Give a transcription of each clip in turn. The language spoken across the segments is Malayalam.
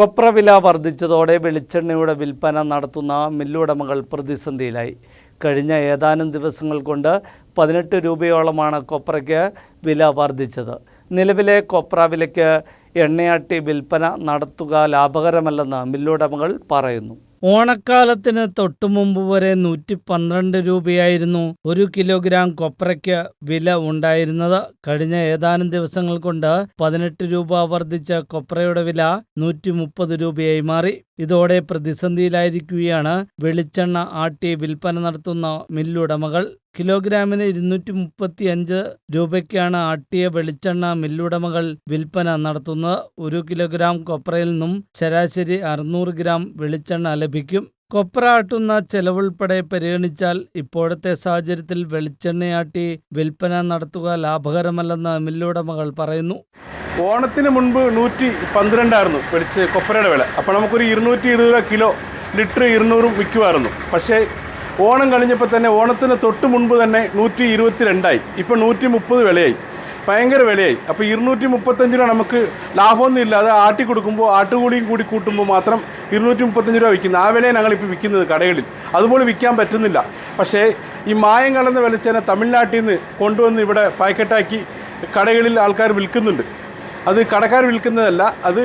കൊപ്ര വില വർദ്ധിച്ചതോടെ വെളിച്ചെണ്ണയുടെ വിൽപ്പന നടത്തുന്ന മില്ലുടമകൾ പ്രതിസന്ധിയിലായി. കഴിഞ്ഞ ഏതാനും ദിവസങ്ങൾ കൊണ്ട് പതിനെട്ട് രൂപയോളമാണ് കൊപ്രയ്ക്ക് വില വർദ്ധിച്ചത്. നിലവിലെ കൊപ്ര വിലയ്ക്ക് എണ്ണയാട്ടി വിൽപ്പന നടത്തുക ലാഭകരമല്ലെന്ന് മില്ലുടമകൾ പറയുന്നു. ഓണക്കാലത്തിന് തൊട്ടു മുമ്പ് വരെ നൂറ്റി പന്ത്രണ്ട് രൂപയായിരുന്നു ഒരു കിലോഗ്രാം കൊപ്രയ്ക്ക് വില ഉണ്ടായിരുന്നത്. കഴിഞ്ഞ ഏതാനും ദിവസങ്ങൾ കൊണ്ട് പതിനെട്ട് രൂപ വർദ്ധിച്ച കൊപ്രയുടെ വില നൂറ്റി രൂപയായി മാറി. ഇതോടെ പ്രതിസന്ധിയിലായിരിക്കുകയാണ്. വെളിച്ചെണ്ണ ആട്ടി വിൽപ്പന നടത്തുന്ന മില്ലുടമകൾ. കിലോഗ്രാമിന് ഇരുന്നൂറ്റി മുപ്പത്തി അഞ്ച് രൂപയ്ക്കാണ് ആട്ടിയ വെളിച്ചെണ്ണ മില്ലുടമകൾ വിൽപ്പന നടത്തുന്നത്. ഒരു കിലോഗ്രാം കൊപ്രയിൽ നിന്നും ശരാശരി അറുന്നൂറ് ഗ്രാം വെളിച്ചെണ്ണ ലഭിക്കും. കൊപ്ര ആട്ടുന്ന ചെലവുൾപ്പെടെ പരിഗണിച്ചാൽ ഇപ്പോഴത്തെ സാഹചര്യത്തിൽ വെളിച്ചെണ്ണയാട്ടി വിൽപ്പന നടത്തുക ലാഭകരമല്ലെന്ന് മില്ലുടമകൾ പറയുന്നു. ഓണത്തിന് മുൻപ് നൂറ്റി പന്ത്രണ്ടായിരുന്നു പിടിച്ച് കൊപ്പരയുടെ വില. അപ്പോൾ നമുക്കൊരു ഇരുന്നൂറ്റി ഇരുപത് രൂപ കിലോ ലിറ്റർ ഇരുന്നൂറും വിൽക്കുമായിരുന്നു പക്ഷേ ഓണം കഴിഞ്ഞപ്പോൾ തന്നെ ഓണത്തിന് തൊട്ട് മുൻപ് തന്നെ നൂറ്റി ഇരുപത്തി രണ്ടായി ഇപ്പോൾ നൂറ്റി മുപ്പത് വിലയായി. ഭയങ്കര വിലയായി. അപ്പോൾ ഇരുന്നൂറ്റി മുപ്പത്തഞ്ച് രൂപ നമുക്ക് ലാഭമൊന്നും ഇല്ല അത് ആട്ടി കൊടുക്കുമ്പോൾ ആട്ടുകൂടിയും കൂടി കൂട്ടുമ്പോൾ മാത്രം ഇരുന്നൂറ്റി മുപ്പത്തഞ്ച് രൂപ വിൽക്കുന്നത് ആ വിലയെ ഞങ്ങളിപ്പോൾ വിൽക്കുന്നത് കടകളിൽ. അതുപോലെ വിൽക്കാൻ പറ്റുന്നില്ല. പക്ഷേ ഈ മായം കലർന്ന വെളിച്ചെണ്ണ തമിഴ്നാട്ടിൽ നിന്ന് കൊണ്ടുവന്ന് ഇവിടെ പാക്കറ്റാക്കി കടകളിൽ ആൾക്കാർ വിൽക്കുന്നുണ്ട്. അത് കടക്കാർ വിൽക്കുന്നതല്ല അത്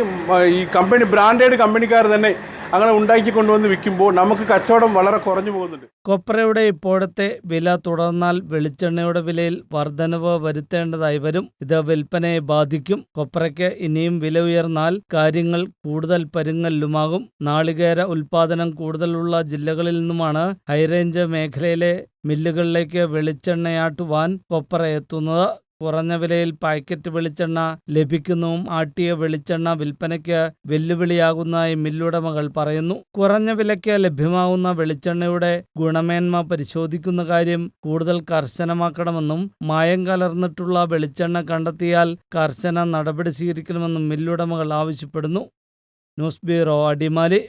ഈ കമ്പനി ബ്രാൻഡഡ് കമ്പനിക്കാർ തന്നെ അങ്ങനെ ഉണ്ടാക്കി കൊണ്ടുവന്ന് വിൽക്കുമ്പോൾ നമുക്ക് കച്ചവടം വളരെ കുറഞ്ഞു പോകുന്നുണ്ട്. കൊപ്രയുടെ ഇപ്പോഴത്തെ വില തുടർന്നാൽ വെളിച്ചെണ്ണയുടെ വിലയിൽ വർധനവ് വരുത്തേണ്ടതായി വരും. ഇത് വിൽപ്പനയെ ബാധിക്കും. കൊപ്രയ്ക്ക് ഇനിയും വില ഉയർന്നാൽ കാര്യങ്ങൾ കൂടുതൽ പരുങ്ങല്ലുമാകും. നാളികേര ഉൽപാദനം കൂടുതലുള്ള ജില്ലകളിൽ നിന്നുമാണ് ഹൈറേഞ്ച് മേഖലയിലെ മില്ലുകളിലേക്ക് വെളിച്ചെണ്ണയാട്ടുവാൻ കൊപ്ര എത്തുന്നത്. കുറഞ്ഞ വിലയിൽ പാക്കറ്റ് വെളിച്ചെണ്ണ ലഭിക്കുന്നതും ആട്ടിയ വെളിച്ചെണ്ണ വിൽപ്പനയ്ക്ക് വെല്ലുവിളിയാകുന്നതായി മില്ലുടമകൾ പറയുന്നു. കുറഞ്ഞ വിലയ്ക്ക് ലഭ്യമാകുന്ന വെളിച്ചെണ്ണയുടെ ഗുണമേന്മ പരിശോധിക്കുന്ന കാര്യം കൂടുതൽ കർശനമാക്കണമെന്നും മായം കലർന്നിട്ടുള്ള വെളിച്ചെണ്ണ കണ്ടെത്തിയാൽ കർശന നടപടി സ്വീകരിക്കണമെന്നും മില്ലുടമകൾ ആവശ്യപ്പെടുന്നു. News bureau Adimali.